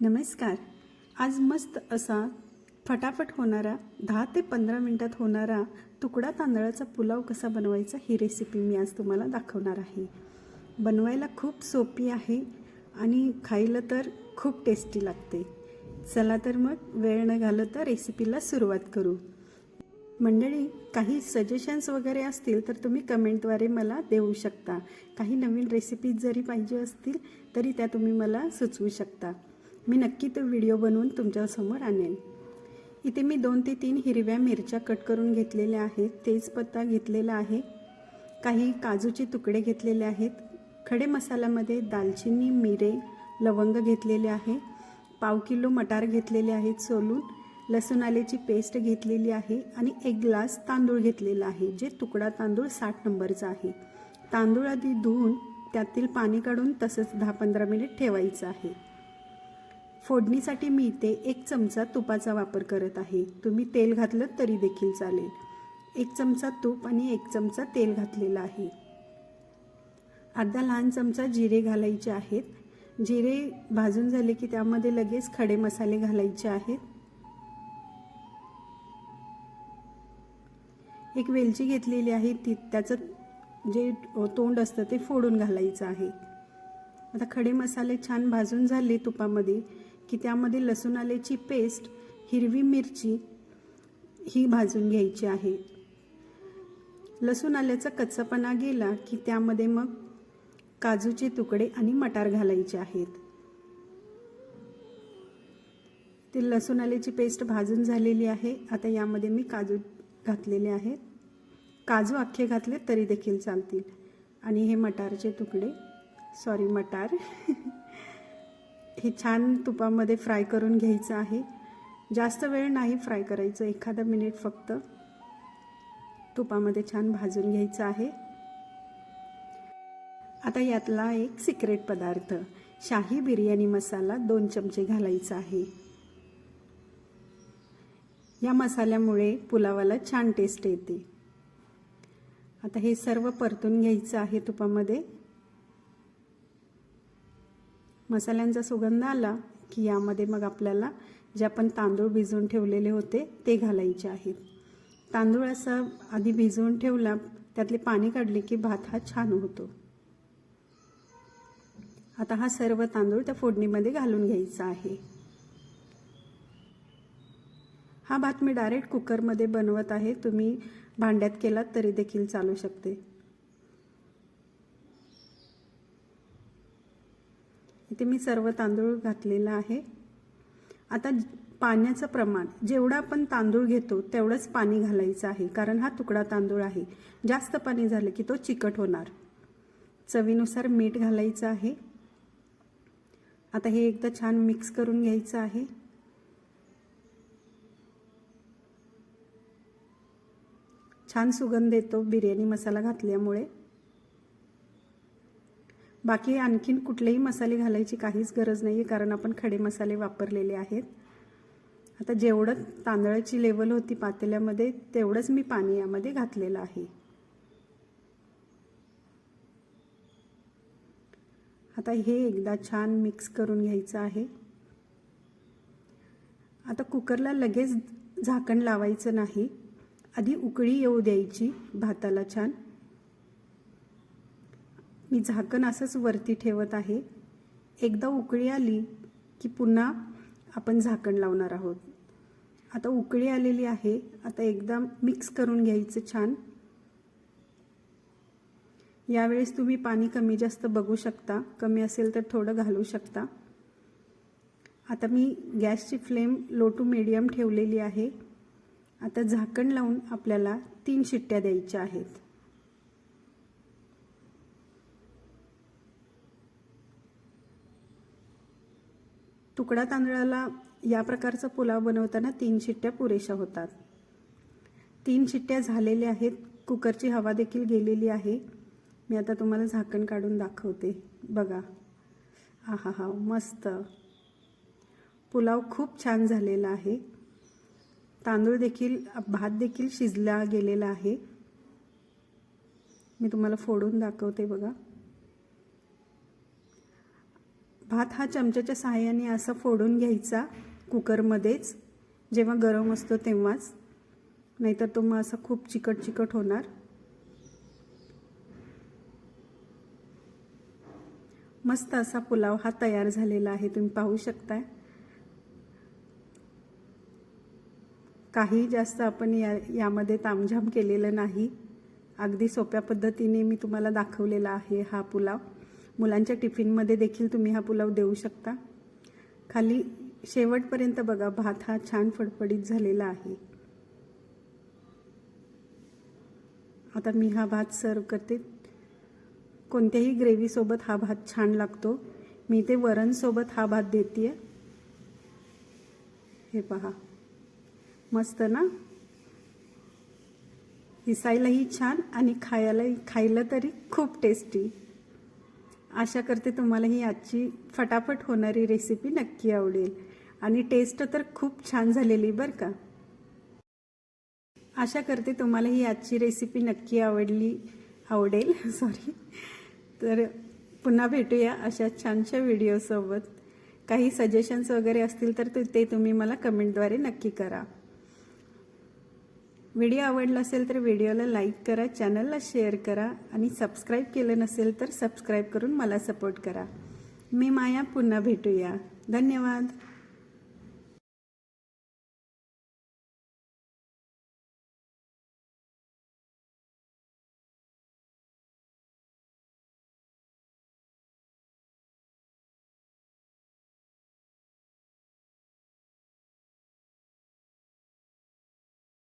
नमस्कार. आज मस्त असा फटाफट होणारा दहा ते पंधरा मिनटात होणारा तुकडा तांदळाचा पुलाव कसा बनवायचा ही रेसिपी मी आज तुम्हाला दाखवणार आहे. बनवायला खूप सोपी आहे आणि खायला तर खूप टेस्टी लागते. चला तर मग वेळ न घालवता रेसिपीला सुरुवात करू. मंडळी काही सजेशन्स वगैरे असतील तर तुम्ही कमेंटद्वारे मला देऊ शकता. काही नवीन रेसिपीज जरी पाहिजे असतील तरी त्या तुम्ही मला सुचवू शकता. मी नक्की तो व्हिडिओ बनवून तुमच्यासमोर आणेन. इथे मी दोन ते तीन हिरव्या मिरच्या कट करून घेतलेल्या आहेत. तेजपत्ता घेतलेला आहे. काही काजूचे तुकडे घेतलेले आहेत. खडे मसाल्यामध्ये दालचिनी मिरे लवंग घेतलेले आहे. पाव किलो मटार घेतलेले आहेत सोलून. लसूण आल्याची पेस्ट घेतलेली आहे आणि एक ग्लास तांदूळ घेतलेला आहे जे तुकडा तांदूळ साठ नंबरचा आहे. तांदूळ आधी धुवून त्यातील पाणी काढून तसंच दहा पंधरा मिनिट ठेवायचं आहे. फोडणीसाठी मी इथे एक चमचा तुपाचा वापर करत आहे. तुम्ही तेल घातलं तरी देखील चालेल. एक चमचा तूप आणि एक चमचा तेल घातलेला आहे. अर्धा लहान चमचा जिरे घालायचे आहेत. जिरे भाजून झाले की त्यामध्ये लगेच खडे मसाले घालायचे आहेत. एक वेलची घेतलेली आहे ती त्याचं जे तोंड असतं ते फोडून घालायचं आहे. आता खडे मसाले छान भाजून झाले तुपामध्ये. की त्यामध्ये लसूण आल्याची पेस्ट हिरवी मिरची ही भाजून घ्यायची आहे. लसूण आल्याचा कच्चापणा गेला की त्यामध्ये मग काजूचे तुकडे आणि मटार घालायचे आहेत. ते लसूण आल्याची पेस्ट भाजून झालेली आहे. आता यामध्ये मी काजू घातलेले आहेत. काजू अख्खे घातले तरी देखील चालतील. आणि हे मटारचे तुकडे. सॉरी मटार. हे छान तुपामध्ये फ्राय करून घ्यायचं आहे. जास्त वेळ नाही फ्राय करायचं. एखादा मिनिट फक्त तुपामध्ये छान भाजून घ्यायचं आहे. आता यातला एक सिक्रेट पदार्थ शाही बिर्याणी मसाला दोन चमचे घालायचा आहे. या मसाल्यामुळे पुलावाला छान टेस्ट येते. आता हे सर्व परतून घ्यायचं आहे तुपामध्ये. मसाल्यांचा सुगंध आला की यामध्ये मग आपल्याला जे आपण तांदूळ भिजवून ठेवलेले होते ते घालायचे आहेत. तांदूळ असा आधी भिजवून ठेवला त्यातले पाणी काढले की भात हा छान होतो. आता हा सर्व तांदूळ त्या फोडणीमध्ये घालून घ्यायचा आहे. हा भात मी डायरेक्ट कुकरमध्ये बनवत आहे. तुम्ही भांड्यात केलात तरी देखील चालू शकते. इथे मी सर्व तांदूळ घातलेला आहे. आता पाण्याचं प्रमाण जेवढं आपण तांदूळ घेतो तेवढंच पाणी घालायचं आहे कारण हा तुकडा तांदूळ आहे. जास्त पाणी झालं की तो चिकट होणार. चवीनुसार मीठ घालायचं आहे. आता हे एकदा छान मिक्स करून घ्यायचं आहे. छान सुगंध येतो बिर्याणी मसाला घातल्यामुळे. बाकी आणखीन कुठलेही मसाले घालायची काहीच गरज नाही आहे कारण आपण खडे मसाले वापरलेले आहेत. आता जेवढं तांदळाची लेवल होती पातेल्यामध्ये तेवढंच मी पाणी यामध्ये घातलेलं आहे. आता हे एकदा छान मिक्स करून घ्यायचं आहे. आता कुकरला लगेच झाकण लावायचं नाही. आधी उकळी येऊ द्यायची भाताला छान. मी झाकण असंच वरती ठेवत आहे. एकदा उकळी आली की पुन्हा आपण झाकण लावणार आहोत. आता उकळी आलेली आहे. आता एकदा मिक्स करून घ्यायचं छान. यावेळेस तुम्ही पाणी कमी जास्त बघू शकता. कमी असेल तर थोडं घालू शकता. आता मी गॅसची फ्लेम लो टू मिडियम ठेवलेली आहे. आता झाकण लावून आपल्याला तीन शिट्ट्या द्यायच्या आहेत. तुकडा तांदळाला या प्रकारचा पुलाव बनवताना तीन शिट्ट्या पुरेशा होतात. तीन शिट्ट्या झालेल्या आहेत. कुकरची हवा देखील गेलेली आहे. मी आता तुम्हाला झाकण काढून दाखवते. बघा. हा हा हा मस्त. पुलाव खूप छान झालेला आहे. तांदूळ देखील भात देखील शिजला गेलेला आहे. मी तुम्हाला फोडून दाखवते बघा. भात हा चमच्याच्या सहाय्याने असा फोडून घ्यायचा कुकरमध्येच. जेव्हा गरम असतो तेव्हाच. नाहीतर तो मग असा खूप चिकट चिकट होणार. मस्त असा पुलाव हा तयार झालेला आहे. तुम्ही पाहू शकताय. काही जास्त आपण या यामध्ये तामझाम केलेलं नाही. अगदी सोप्या पद्धतीने मी तुम्हाला दाखवलेला आहे हा पुलाव. मुलांच्या टिफिनमध्ये देखील तुम्ही हा पुलाव देऊ शकता. खाली शेवटपर्यंत बघा भात हा छान फडफडीत झालेला आहे. आता मी हा भात सर्व करते. कोणत्याही ग्रेव्हीसोबत हा भात छान लागतो. मी ते वरणसोबत हा भात देते हे पहा. मस्त ना? दिसायलाही छान आणि खायलाही खायला तरी खूप टेस्टी आशा करते तुम्हाला ही आजची फटाफट होणारी रेसिपी नक्की आवडेल. आणि टेस्ट तर खूप छान झालेली बरं का? आशा करते तुम्हाला ही आजची रेसिपी नक्की आवडली आवडेल. सॉरी तर पुन्हा भेटूया अशा छानशा व्हिडिओसोबत काही सजेशन्स वगैरे असतील तर ते तुम्ही मला कमेंटद्वारे नक्की करा. व्हिडिओ आवडला असेल तर व्हिडिओला लाईक करा चॅनलला शेअर करा आणि सबस्क्राईब केलं नसेल तर सबस्क्राईब करून मला सपोर्ट करा. मी माया पुन्हा भेटूया. धन्यवाद.